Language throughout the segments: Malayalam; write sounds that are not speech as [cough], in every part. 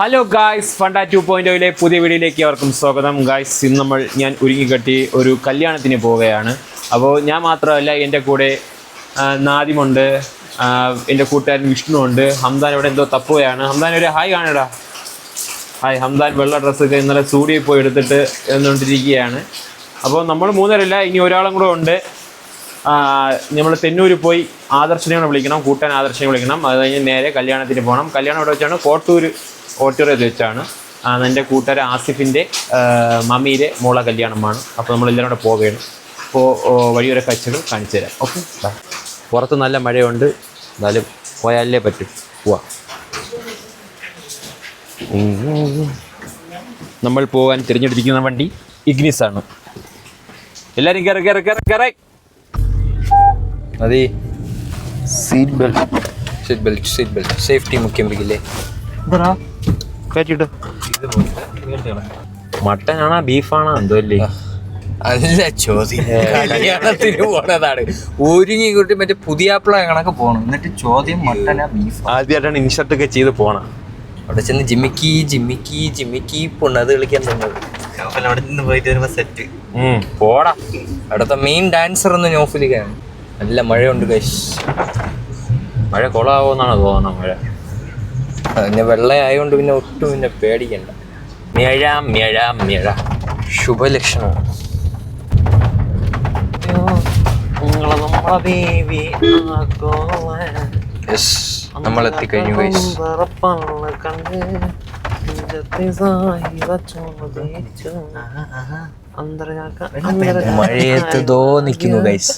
Hello guys funda two point ഓയിലെ പുതിയ വീഡിയോയിലേക്ക് അവർക്കും സ്വാഗതം. ഗായ്സ് ഇന്ന് നമ്മൾ ഞാൻ ഒരുങ്ങിക്കെട്ടി ഒരു കല്യാണത്തിന് പോവുകയാണ്. അപ്പോൾ ഞാൻ മാത്രമല്ല എന്റെ കൂടെ നാദിമുണ്ട് എന്റെ കൂട്ടുകാരൻ വിഷ്ണു ഉണ്ട് ഹംദാൻ ഇവിടെ എന്തോ തപ്പുകയാണ്. ഹംദാൻ ഒരു ഹായ് കാണടാ. ഹായ് ഹംദാൻ വെള്ള ഡ്രസ്സൊക്കെ ഇന്നലെ സ്റ്റുഡിയോയിൽ പോയി എടുത്തിട്ട് എന്നുകൊണ്ടിരിക്കുകയാണ് അപ്പോൾ നമ്മൾ മൂന്നരല്ല ഇനി ഒരാളും കൂടെ ഉണ്ട്. നമ്മൾ തെന്നൂർ പോയി ആദർശനെ വിളിക്കണം കൂട്ടാൻ ആദർശനെ വിളിക്കണം. അത് കഴിഞ്ഞ് നേരെ കല്യാണത്തിന് പോകണം കല്യാണം ഇവിടെ വെച്ചാണ്? കോട്ടൂർ ഓഡിറ്റോറിയത്തിൽ വെച്ചാണ്. എന്റെ കൂട്ടുകാരൻ ആസിഫിന്റെ മമ്മിയുടെ മോള കല്യാണമാണ്. അപ്പോൾ നമ്മൾ എല്ലാവരും കൂടെ പോവുകയാണ് അപ്പോൾ വഴിയൊരു കാഴ്ചകൾ കാണിച്ചു തരാം. ഓക്കെ പുറത്ത് നല്ല മഴയുണ്ട്. എന്നാലും പോയാലേ പറ്റും. പോവാം. നമ്മൾ പോകാൻ തിരഞ്ഞെടുത്തിരിക്കുന്ന വണ്ടി ഇഗ്നിസ് ആണ് എല്ലാവരും കയറി കയറി കയറി കയറി അതെ seat belt seat belt seat belt safety മുഖ്യം പിടിക്കില്ലേ? കയറ്റിട്ട് മട്ടനാണോ ബീഫാണോ എന്തോ അല്ലേ? അല്ല ചോദ്യം. കല്യാണത്തിന് പോണതാണ്. ഒരുങ്ങി കൂട്ടി മറ്റേ പുതിയ ആപ്പിള കണക്ക് പോണം. എന്നിട്ട് ചോദ്യം മട്ടനാ ബീഫ്? ആദ്യമായിട്ടാണ് ഇൻഷർട്ട് ഒക്കെ ചെയ്ത് പോണം. അവിടെ ചെന്ന് ജിമ്മിക്കി ജിമ്മിക്കി ജിമ്മിക്ക് പൊണ്ണത് കളിക്കാൻ തന്നത് അവിടെ നിന്ന് പോയിട്ട് വരുമ്പോ സെറ്റ് ഉം, പോടാ. അവിടുത്തെ മെയിൻ ഡാൻസർ ഒന്ന് നോഫിലിക്കാണ് നല്ല മഴയുണ്ട് കൈസ് മഴ കൊളാവോന്നാണ് തോന്നുന്നത് മഴ. പിന്നെ വെള്ളയായോണ്ട് പിന്നെ ഒട്ടും പിന്നെ പേടിക്കണ്ട. മിഴ മിഴ മിഴ. ശുഭലക്ഷണം. നിങ്ങളെ നമ്മളെ ദേവി യെസ് നമ്മൾ എത്തിക്കഴിഞ്ഞു മഴയത്ത് ദോ നിക്കുന്നു ഗൈസ്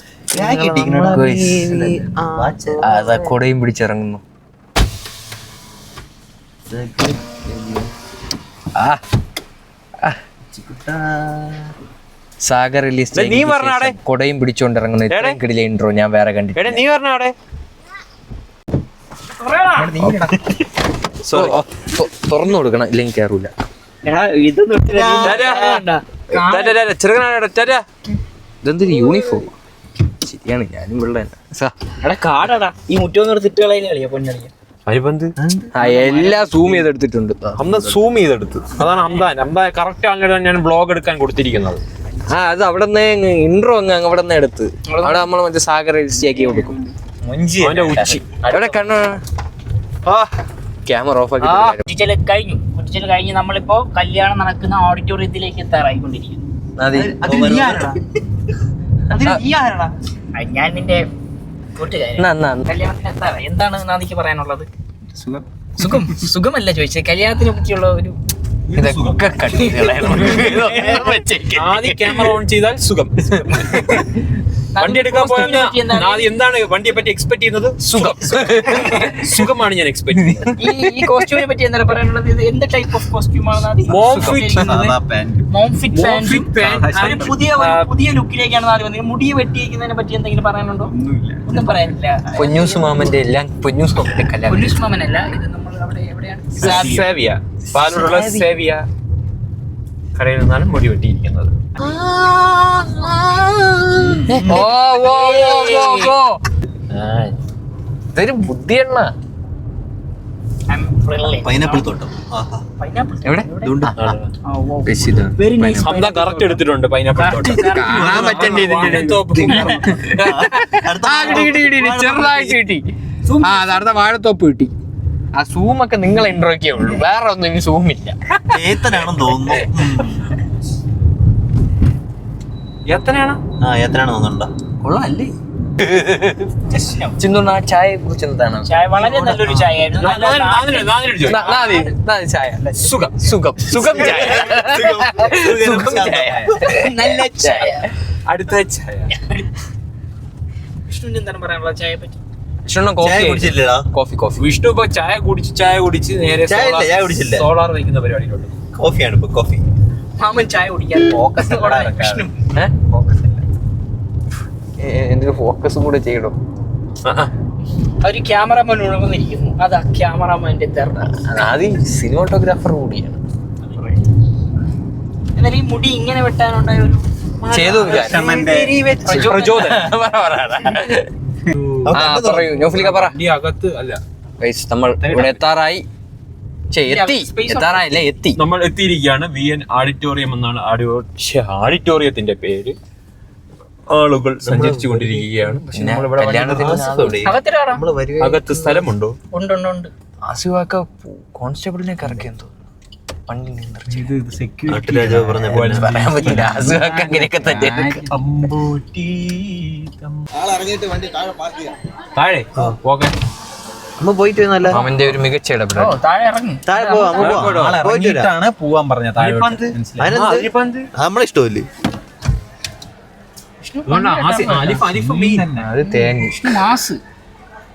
അതാ കൊടയും പിടിച്ചിറങ്ങുന്നു. സാഗർ റിലീസ് നീ പറഞ്ഞാടെ. കൊടയും പിടിച്ചോണ്ട് ഇറങ്ങുന്നു ഇത്രയും കിടിലെ ഇൻട്രോ ഞാൻ വേറെ കണ്ടിട്ട് നീ പറഞ്ഞ അവിടെ. തുറന്നു കൊടുക്കണം ഇല്ലെങ്കിൽ കയറൂല ഇതെന്തൊരു യൂണിഫോം ശരിയാണ് ഞാനും വെള്ളം എടാ കാടാടാ. ഈ ആ എല്ലാം സൂം ചെയ്തെടുത്തിട്ടുണ്ട്. അന്ന് സൂം ചെയ്തെടുത്ത്. അതാണ് ഹംദാൻ ഹംദാൻ കറക്റ്റ് ആളിനെ ഞാൻ ബ്ലോഗ് എടുക്കാൻ കൊടുത്തിരിക്കുന്നത്. ആ അത് അവിടെ നിന്ന് ഇൻട്രോ അങ്ങ് അവിടെ നിന്ന് എടുത്ത്. അവിടെ നമ്മൾ മറ്റേ സാഗർ രജിസ്റ്റർ ആക്കി കൊടുക്കും. അവന്റെ ഉച്ചി. അവിടെ കണ്ണ? ക്യാമറ ഓഫ് ആക്കി കുറ്റിച്ചൽ കഴിഞ്ഞു. കുറ്റിച്ചൽ കഴിഞ്ഞ് നമ്മളിപ്പോ കല്യാണം നടക്കുന്ന ഓഡിറ്റോറിയത്തിലേക്ക് എത്താറായിക്കൊണ്ടിരിക്കുന്നു. ഞാൻ നിന്റെ കൂട്ടുകാരൻ. കല്യാണത്തിന് എത്താറായി എന്താണ് നാദിക്ക് പറയാനുള്ളത്? സുഖം. സുഖമല്ല ചോദിച്ചത്. കല്യാണത്തിനെ പറ്റിയുള്ള ഒരു ഇതൊക്കെ [laughs] ക്യാമറ ഓൺ ചെയ്താൽ സുഖം. [laughs] വണ്ടി എടുക്കാൻ പോയാൽ ആദ്യം എന്താണ് വണ്ടിയെ പറ്റി എക്സ്പെക്ട് ചെയ്യുന്നത്? സുഖം. [laughs] സുഖമാണ് ഞാൻ എക്സ്പെക്ട് ചെയ്യുന്നത്. ഈ കോസ്റ്റ്യൂമിനെ പറ്റി എന്താണ് പറയാനുള്ളത്? ഇത് എന്ത് ടൈപ്പ് ഓഫ് കോസ്റ്റ്യൂം ആണ് പുതിയ ലുക്കിലേക്കാണ് നാല് വന്നത്. മുടി വെട്ടിയിരിക്കുന്നതിനെ പറ്റി എന്തെങ്കിലും പറയാനുണ്ടോ? ഒന്നും പറയാനില്ല. പൊന്നൂസ് മാമന്റെ എല്ലാം പൊന്നൂസ് മാമന്റെ കല്യാണം. പോലീസ് മാമനല്ല ഇത് നമ്മൾ അവിടെ എവിടെയാണ്? സേവിയ. പാലുള്ള സേവിയ. കടയിൽ നിന്നാണ് മുടി വെട്ടിയിരിക്കുന്നത്. ഇതൊരു ബുദ്ധിയെണ്ണ പൈനാപ്പിൾ തോട്ടം. പൈനാപ്പിൾ എവിടെ? കറക്റ്റ് എടുത്തിട്ടുണ്ട് പൈനാപ്പിൾ തോട്ടം. ചെറുതായിട്ട് കിട്ടി. ആ അത് അടുത്ത വാഴത്തോപ്പ് കിട്ടി. ആ സൂം ഒക്കെ നിങ്ങൾ ഇൻട്രോക്കേ ഉള്ളൂ. വേറെ ഒന്നും ഇനി സൂം ഇല്ല. ഏത്തനാണെന്ന് തോന്നുന്നു. എത്രയാണ് ആ തോന്നുന്നുണ്ടോ? കൊള്ളാല്ലേ? ചിന്തുണ്ണ ആ ചായയെ കുറിച്ച് എന്താണ്? ചായ വളരെ നല്ലൊരു ചായ. ചായ സുഖം സുഖം സുഖം ചായ. സുഖം ചായ. നല്ല ചായ. അടുത്ത ചായ. വിഷ്ണുവിന് എന്താണ് പറയാനുള്ള ചായയെ പറ്റി കോഫി കോഫി കോഫി. വിഷ്ണു ഇപ്പൊ ചായ കുടിച്ച് ചായ കുടിച്ച് നേരെ. സോളാർ വയ്ക്കുന്ന പരിപാടിയിലുണ്ട് കോഫിയാണ് ഇപ്പൊ കോഫി. മാമൻ ചായ കുടിക്കാൻ ഫോക്കസ് [laughs] വിഷ്ണു. എന്തൊരു ഫോക്കസും കൂടെ ചെയ്യണോ? ഒരു ക്യാമറമാൻ ഉണർന്നിരിക്കുന്നു. അതാ ക്യാമറമാന്റെ അത് സിനിമാട്ടോഗ്രാഫർ കൂടിയാണ്. എന്നാൽ ഈ മുടി ഇങ്ങനെ വെട്ടാനുണ്ടായ ഒരു ചെയ്തു പ്രചോദനം. [laughs] പറയൂ. നോഫിലിക്ക പറ. അകത്ത് അല്ല. നമ്മൾ ഇവിടെ എത്താറായി എത്തി. എത്താറായില്ല? എത്തി. നമ്മൾ എത്തിയിരിക്കുകയാണ്. വി എൻ ഓഡിറ്റോറിയം എന്നാണ് ആഡിറ്റോറിയത്തിന്റെ ഓഡിറ്റോറിയത്തിന്റെ പേര്. ആളുകൾ സഞ്ചരിച്ചു കൊണ്ടിരിക്കുകയാണ് പക്ഷെ നമ്മളിവിടെ അകത്ത് സ്ഥലമുണ്ടോ? ഉണ്ട് ഉണ്ട് ഉണ്ട്. ആസുവാക്ക കോൺസ്റ്റബിളിനെ കറക്കിയെന്തോ. തോന്നുന്നു താഴെ ഓക്കെ നമ്മ പോയിട്ട് വന്നല്ല അവന്റെ ഒരു മികച്ച വരാം. പോവാൻ പറഞ്ഞ? നമ്മളെ ഇഷ്ടമല്ലേ? അത് തേങ്ങി.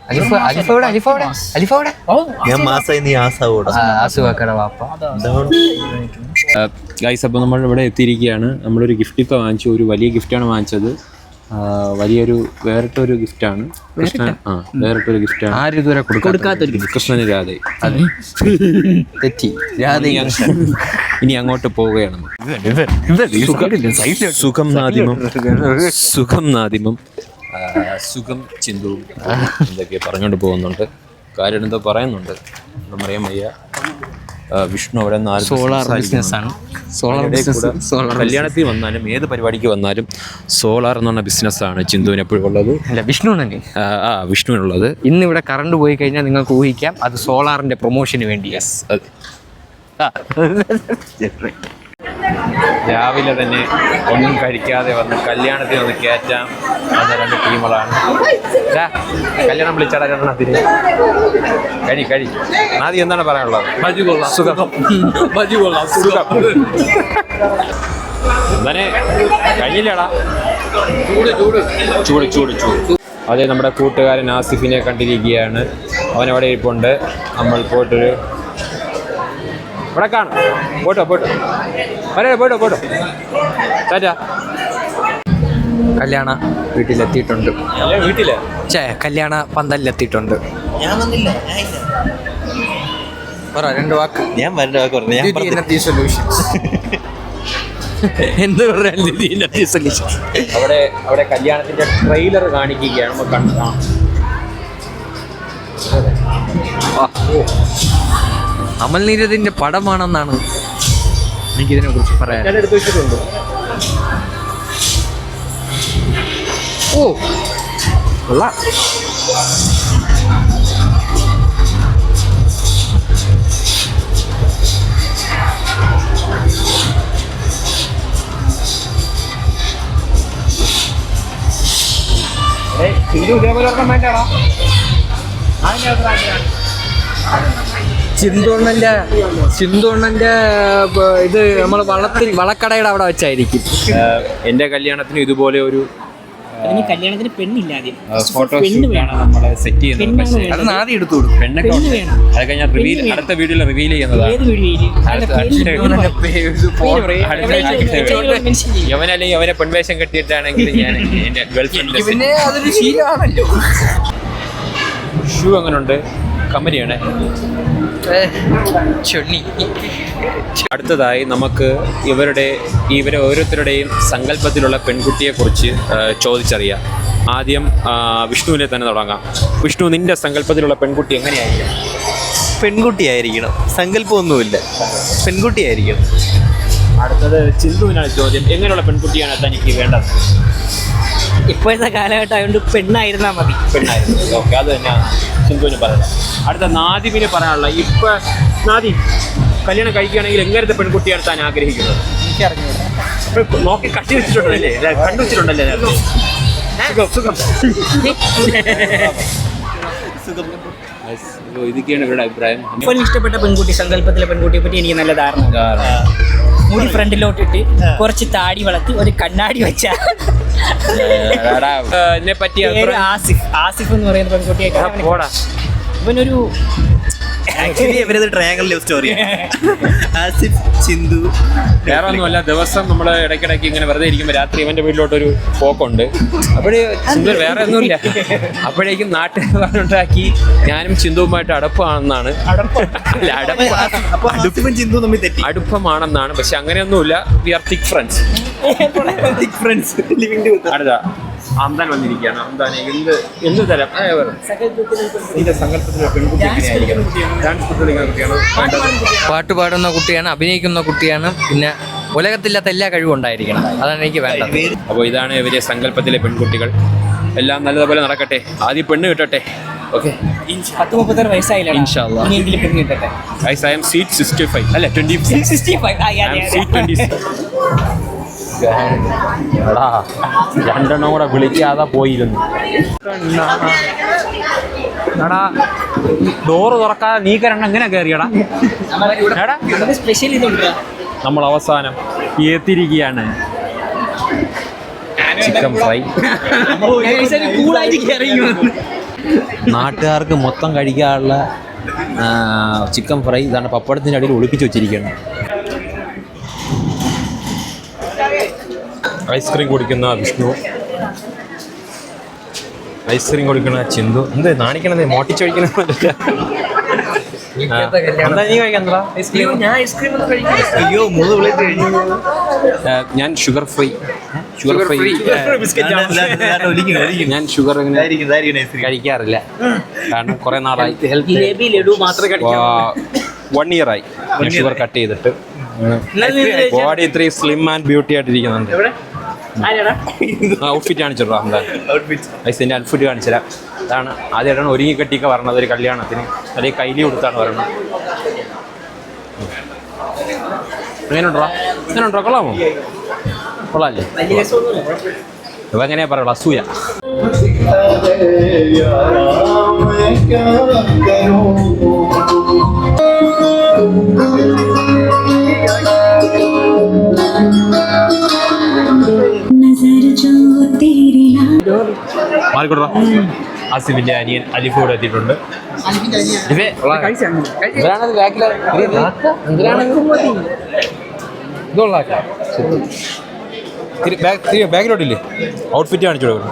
അലിഫ അലിഫ എവിടെ അലിഫ എവിടെ അലിഫ എവിടെ ഓ ഞാൻ മാസായി നീ ആസാവോടാ ആസുവാക്കയുടെ വാപ്പ ഗൈസ് അപ്പോൾ നമ്മൾ ഇവിടെ എത്തിയിരിക്കുകയാണ്. നമ്മളൊരു ഗിഫ്റ്റ് ഇപ്പോൾ വാങ്ങിച്ചു. ഒരു വലിയ ഗിഫ്റ്റാണ് വാങ്ങിച്ചത്. വലിയൊരു വേറിട്ടൊരു ഗിഫ്റ്റാണ് കൃഷ്ണൻ ആ വേറിട്ടൊരു ഗിഫ്റ്റാണ് ആരും ഇതുവരെ കൊടുക്കാത്തൊരു കൃഷ്ണന് രാധ. തെറ്റി. രാധ. ഇനി അങ്ങോട്ട് പോവുകയാണ്. സുഖം- സുഖം നാദിമം. സുഖം നാദിമം. സുഖം ചിന്തു എന്തൊക്കെ പറഞ്ഞുകൊണ്ട് പോകുന്നുണ്ട്. കാര്യം എന്തോ പറയുന്നുണ്ട്. നമ്മളറിയാൻ വയ്യ ആ, വിഷ്ണു അവിടെ സോളാർ സോളാർ ബിസിനസ് സോളാർ കല്യാണത്തിൽ വന്നാലും ഏത് പരിപാടിക്ക് വന്നാലും സോളാർ എന്ന് പറഞ്ഞ ബിസിനസ്സാണ് ചിന്തുവിന് എപ്പോഴും ഉള്ളത്. അല്ല വിഷ്ണു തന്നെ. ആ, ആ വിഷ്ണുവിനുള്ളത് ഇന്ന് ഇവിടെ കറണ്ട് പോയി കഴിഞ്ഞാൽ നിങ്ങൾക്ക് ഊഹിക്കാം അത് സോളാറിന്റെ പ്രൊമോഷന് വേണ്ടി. അത്. [laughs] രാവിലെ തന്നെ ഒന്നും കഴിക്കാതെ വന്ന് കല്യാണത്തിന് ഒന്ന് കയറ്റാം എന്ന രണ്ട് ടീമുകളാണ്. കല്യാണം വിളിച്ചാടാ രണ്ടെണ്ണത്തിന് കഴി കഴി. ആദ്യം എന്താണ് പറയാനുള്ളത്? സുഖം. സുഖം. അങ്ങനെ കഴിഞ്ഞില്ലടാ ചൂട് ചൂട് ചൂട്. അതെ നമ്മുടെ കൂട്ടുകാരൻ ആസിഫിനെ കണ്ടിരിക്കുകയാണ്. അവൻ അവിടെ ഇരിപ്പുണ്ട്. നമ്മൾ പോയിട്ടൊരു ഇവിടെ കാണും. പോട്ടോ പോട്ടോ. വരേ പോട്ടോ പോട്ടോ ടാറ്റാ. കല്യാണ വീട്ടിലെത്തിയിട്ടുണ്ട്. വീട്ടിൽ? ചേ കല്യാണ പന്തലിലെത്തിയിട്ടുണ്ട്. ഞാൻ വന്നില്ല ഞാൻ ഇല്ല. പറ രണ്ട് വാക്ക്. ഞാൻ രണ്ട് വാക്ക് പറഞ്ഞു ഞാൻ പറഞ്ഞില്ല. സൊല്യൂഷൻസ് എന്ത് പറയാൻ സൊല്യൂഷൻ അവിടെ അവിടെ കല്യാണത്തിന്റെ ട്രെയിലർ കാണിക്കുകയാണ് നമ്മൾ കണ്ടു കാണാം. അമൽ നീരദിന്റെ പടമാണെന്നാണ് എനിക്കിതിനെ കുറിച്ച് പറയാൻ ഞാൻ എടുത്ത് വെച്ചിട്ടുണ്ട്. ഓ. കൊള്ളാം. ചിന്തോണ്ണന്റെ ചിന്തോണ്ണന്റെ ഇത് നമ്മൾ വളത്തിൽ വളക്കടയുടെ അവിടെ വെച്ചായിരിക്കും. എന്റെ കല്യാണത്തിന് ഇതുപോലെ ഒരു അതിന് കല്യാണത്തിന് പെണ്ണില്ല ആദ്യം. ഫോട്ടോ പെണ്ണ് വേണം. നമ്മളെ സെറ്റ് ചെയ്യുന്നത്. പക്ഷേ അത് ആദ്യം എടുത്തു കൊടുക്കും. പെണ്ണൊക്കെ പെണ്ണ് ഉണ്ട്. വേണം. അതൊക്കെ ഞാൻ റിവീൽ അടുത്ത വീഡിയോയിൽ റിവീൽ ചെയ്യുന്നതാണ്. യവനല്ലെങ്കിൽ യവനെ പെൺവേഷം കെട്ടിയിട്ടാണെങ്കിൽ ഞാൻ എന്റെ [laughs] അതൊരു ശീലമാണല്ലോ. ഷൂ എങ്ങനെയുണ്ട് കമ്പനിയാണ്. ചൊണ്ണി. അടുത്തതായി നമുക്ക് ഇവരുടെ ഇവരെ ഓരോരുത്തരുടെയും സങ്കല്പത്തിലുള്ള പെൺകുട്ടിയെക്കുറിച്ച് കുറിച്ച് ചോദിച്ചറിയാം. ആദ്യം വിഷ്ണുവിനെ തന്നെ തുടങ്ങാം. വിഷ്ണു നിന്റെ സങ്കല്പത്തിലുള്ള പെൺകുട്ടി എങ്ങനെയായിരിക്കും? പെൺകുട്ടിയായിരിക്കണം. സങ്കല്പമൊന്നുമില്ല. പെൺകുട്ടിയായിരിക്കണം. അടുത്തത് ചിന്തുവിനാണ് ചോദ്യം. എങ്ങനെയുള്ള പെൺകുട്ടിയാണ് തനിക്ക് വേണ്ടത്? ഇപ്പോഴത്തെ കാലഘട്ടം ആയതുകൊണ്ട് പെണ്ണായിരുന്നാ മതി. പെണ്ണായിരുന്നു. ഓക്കെ അത് തന്നെയാണ് സിന്ധുവിന് പറയുന്നത്. അടുത്ത നാദിമിന് പറയാനുള്ള ഇപ്പൊ നാദി കല്യാണം കഴിക്കുകയാണെങ്കിൽ എങ്ങനത്തെ പെൺകുട്ടി എടുത്താൻ ആഗ്രഹിക്കുന്നത്? ഇപ്പൊ നോക്കി കട്ടി വെച്ചിട്ടുണ്ടല്ലേ? കണ്ടു വെച്ചിട്ടുണ്ടല്ലേ? നേരത്തെ? സുഖം സുഖം. Yes. ഇപ്പൊ ഇതൊക്കെയാണ് ഇവരുടെ അഭിപ്രായം. ഇപ്പോൾ ഇഷ്ടപ്പെട്ട പെൺകുട്ടി സങ്കല്പത്തിലെ പെൺകുട്ടിയെ പറ്റി എനിക്ക് നല്ല ധാരണ. മുടി ഫ്രണ്ടിലോട്ടിട്ട് കുറച്ച് താടി വളർത്തി ഒരു കണ്ണാടി വെച്ച എടാ, ഏ, ഇതിനെ പറ്റി ആസിഫ്? ആസിഫ് എന്ന് പറയുന്ന പെൺകുട്ടിയെ ഇവനൊരു ആക്ച്വലി ഇവരത് ട്രയാങ്കിൾ ലവ് സ്റ്റോറിയാണ് ആസിഫ് ചിന്തു വേറെ ഒന്നുമല്ല ദിവസം നമ്മൾ ഇടയ്ക്കിടയ്ക്ക് ഇങ്ങനെ വെറുതെ ഇരിക്കുമ്പോൾ രാത്രി ഇവന്റെ വീട്ടിലോട്ടൊരു പോക്കുണ്ട്. അപ്പോഴേ ചിന്തു വേറെ ഒന്നുമില്ല. അപ്പോഴേക്കും നാട്ടുകാരുണ്ടാക്കി ഞാനും ചിന്തുവുമായിട്ട് അടുപ്പമാണെന്നാണ് അല്ല അടുപ്പ ചിന്തു തമ്മിൽ തെറ്റി. അടുപ്പമാണെന്നാണ്. പക്ഷെ അങ്ങനെയൊന്നുമില്ല. We are thick friends friends living അടുത്ത. ഹംദാൻ വന്നിരിക്കുകയാണ്. ഹംദാനെ എന്ത് എന്ത് തരം? ഏ, പറ. നിന്റെ സങ്കല്പത്തിലെ പെൺകുട്ടി എങ്ങനെയായിരിക്കണം ഡാൻസ് കുട്ടിയാണോ. പാട്ട് പാടുന്ന കുട്ടിയാണ്. അഭിനയിക്കുന്ന കുട്ടിയാണ്. പിന്നെ ഉലകത്തില്ലാത്ത എല്ലാ കഴിവും ഉണ്ടായിരിക്കണം. അതാണ് എനിക്ക് വേണ്ടത്. അപ്പോൾ ഇതാണ് ഇവരെ സങ്കല്പത്തിലെ പെൺകുട്ടികൾ. എല്ലാം നല്ലതുപോലെ നടക്കട്ടെ. ആദ്യം പെണ്ണ് കിട്ടട്ടെ. ഓക്കെ. പത്ത് മുപ്പത്താറ് വയസ്സായില്ല? ഇൻഷാ അല്ലാ. ഇനിയെങ്കിലും പെണ്ണ് കിട്ടട്ടെ. Ice I am seat sixty five അല്ല ട്വന്റി സിക്സ്റ്റി ഫൈവ് രണ്ടെണ്ണം കൂടെ വിളിക്കാതെ പോയിരുന്നു. എടാ ഡോറ് തുറക്കാതെ നീ കരണ്ട എങ്ങനെ കയറിയടാ. എടാ നമ്മൾ അവസാനം എത്തിരിക്കുകയാണ് ചിക്കൻ ഫ്രൈ. നാട്ടുകാർക്ക് മൊത്തം കഴിക്കാനുള്ള ചിക്കൻ ഫ്രൈ ഇതാണ് പപ്പടത്തിന്റെ അടിയിൽ ഒളിപ്പിച്ച് വെച്ചിരിക്കുകയാണ് ഐസ്ക്രീം കുടിക്കുന്ന വിഷ്ണു. ഐസ്ക്രീം കുടിക്കുന്ന ചിന്തു. എന്ത് നാണിക്കണത്? മോട്ടിച്ചൊഴിക്കണ ഞാൻ ഐസ്ക്രീം ഒന്നും കഴിക്കില്ല. അയ്യോ മൂന്ന് പ്ലേറ്റ് കഴിഞ്ഞു. ഞാൻ ഷുഗർ ഫ്രീ. Sugar free. ഞാൻ ഷുഗർ അങ്ങനെ. കഴിക്കാറില്ല. കാരണം കുറെ നാളായി. വൺ ഇയർ ആയി. ഷുഗർ കട്ട് ചെയ്തിട്ട്. ബോഡി ഇത്രയും സ്ലിം ആൻഡ് ബ്യൂട്ടി ആയിട്ടിരിക്കുന്നുണ്ട്. ഔട്ട്ഫിറ്റ് കാണിച്ചോ അതിന്റെ ഔട്ട്ഫിറ്റ്. കാണിച്ചില്ല. അതാണ് ആദ്യമായിട്ടാണ് ഒരുങ്ങി കെട്ടിയൊക്കെ വരണത് ഒരു കല്യാണത്തിന്. അല്ലെങ്കിൽ കൈലി കൊടുത്താണ് വരണത്. എങ്ങനെയുണ്ടോ എങ്ങനെയുണ്ടോ കൊള്ളാമോ? കൊള്ളാല്ലേ? ഇപ്പം എങ്ങനെയാ പറയുള്ളൂ അസൂയ. Thank you. മാറിക്കൊടുക്കാം അനിയൻ അലിഫ് കൂടെ എത്തിയിട്ടുണ്ട് ബാക്കിലോട്ടില്ലേ? ഔട്ട്ഫിറ്റ് കാണിച്ചു തന്നെ.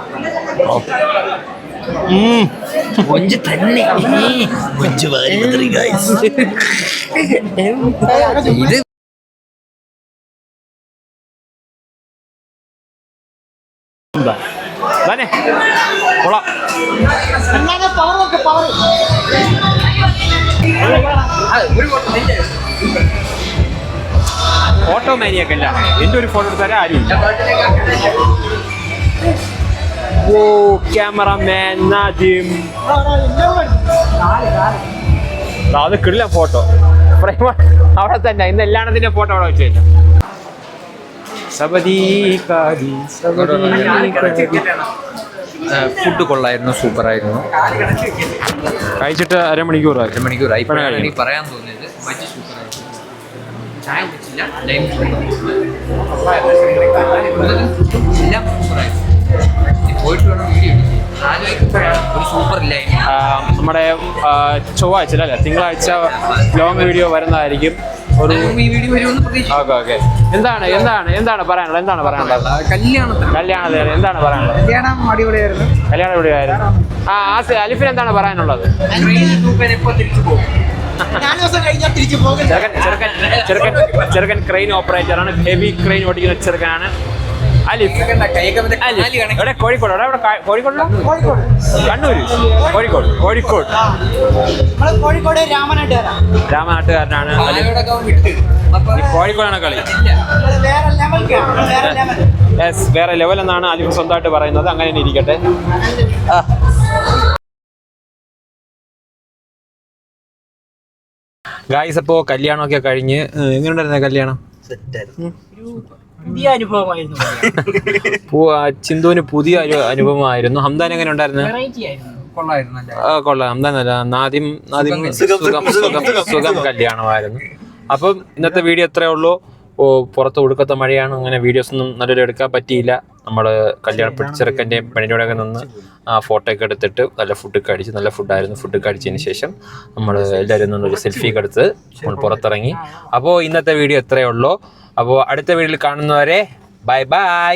ഇത് തന്നെ കൊള്ളാം. ഫോട്ടോ മാനിയൊക്കെ അല്ല എന്റെ ഒരു ഫോട്ടോ എടുത്താൽ ആരും ഓ ക്യാമറമാൻ നാദിം അത് കിടില്ല ഫോട്ടോ. അവിടെ തന്നെ ഇന്ന് എല്ലാണത്തിന്റെ ഫോട്ടോ അവിടെ വെച്ച് കഴിഞ്ഞു. ഫുഡ് കൊള്ളായിരുന്നു സൂപ്പറായിരുന്നു. കഴിച്ചിട്ട് അരമണിക്കൂറായി. അരമണിക്കൂർ ആയി ഇപ്പോഴാണ്. എനിക്ക് പറയാൻ തോന്നിയത്. മജി സൂപ്പറായിരുന്നു. ചായ കുടിച്ചില്ല ലൈം എല്ലാം സൂപ്പറായിരുന്നു. ഇനി പോയിട്ട് വേണം വീഡിയോ ഒരു സൂപ്പർ ലൈൻ നമ്മുടെ ചൊവ്വാഴ്ച അല്ലേ? തിങ്കളാഴ്ച ലോങ് വീഡിയോ വരുന്നതായിരിക്കും. ഒരു ഓക്കെ എന്താണ് എന്താണ് എന്താണ് പറയാനുള്ളത് എന്താണ് പറയാനുള്ളത്? കല്യാണത്തിന്. കല്യാണത്തിന് എന്താണ് പറയാനുള്ളത്? കല്യാണം അടിപൊളിയായിരുന്നു. കല്യാണം എവിടെയായിരുന്നു ആ ആസ് അലിഫിന് എന്താണ് പറയാനുള്ളത്? എപ്പോ തിരിച്ചു പോകും. ചെറുക്കൻ ചെറുക്കൻ ചെറുക്കൻ ചെറുക്കൻ ക്രെയിൻ ഓപ്പറേറ്റർ ആണ്. ഹെവി ക്രെയിൻ ഓടിക്കുന്ന ചെറുക്കനാണ്. അലിഫ്. അലിഫ്. എവിടെ? കോഴിക്കോട്. ഇവിടെ എവിടെ? കാ- കോഴിക്കോടിലാ കണ്ണൂര്. കോഴിക്കോട്. കോഴിക്കോട്. കോഴിക്കോട് രാമനാട്ടുകാരാണ് രാമനാട്ടുകാരനാണ് കോഴിക്കോടാണ് കളി. വേറെ ലെവൽ വേറെ ലെവൽ യെസ്. വേറെ ലെവൽ എന്നാണ് അലിഫ് സ്വന്തമായിട്ട് പറയുന്നത്. അങ്ങനെ തന്നെ ഇരിക്കട്ടെ. ഗായ്സ് അപ്പോൾ കല്യാണമൊക്കെ കഴിഞ്ഞ് എങ്ങനെ എങ്ങനെയുണ്ടായിരുന്നു കല്യാണം? പുതിയ അനുഭവമായിരുന്നു. [laughs] ചിന്തുവിന് പുതിയ ഒരു അനുഭവമായിരുന്നു. ഹംദാൻ എങ്ങനെ ഉണ്ടായിരുന്നു? വെറൈറ്റി ആയിരുന്നു. കൊള്ളായിരുന്നു അല്ലേ? കൊള്ളാം. ഹംദാൻ അല്ല നാദ്യം നാദ്യം സുഖം, സുഖം സുഖം കല്യാണമായിരുന്നു. അപ്പം ഇന്നത്തെ വീഡിയോ എത്രയേ ഉള്ളൂ. ഓ പുറത്ത് ഒടുക്കത്ത മഴയാണ്. അങ്ങനെ വീഡിയോസ് ഒന്നും നല്ലൊരു എടുക്കാൻ പറ്റിയില്ല. നമ്മൾ കല്യാണ ചെറുക്കന്റെയും പെണ്ണിന്റെയൊക്കെ നിന്ന് ആ ഫോട്ടോ ഒക്കെ എടുത്തിട്ട് നല്ല ഫുഡ് കഴിച്ച് നല്ല ഫുഡായിരുന്നു ഫുഡ് കഴിച്ചതിന് ശേഷം നമ്മൾ എല്ലാവരും നിന്നൊരു സെൽഫി ഒക്കെ എടുത്ത് നമ്മൾ പുറത്തിറങ്ങി. അപ്പോൾ ഇന്നത്തെ വീഡിയോ എത്രയേ ഉള്ളൂ. അപ്പോൾ അടുത്ത വീട്ടിൽ കാണുന്നവരെ ബൈ ബൈ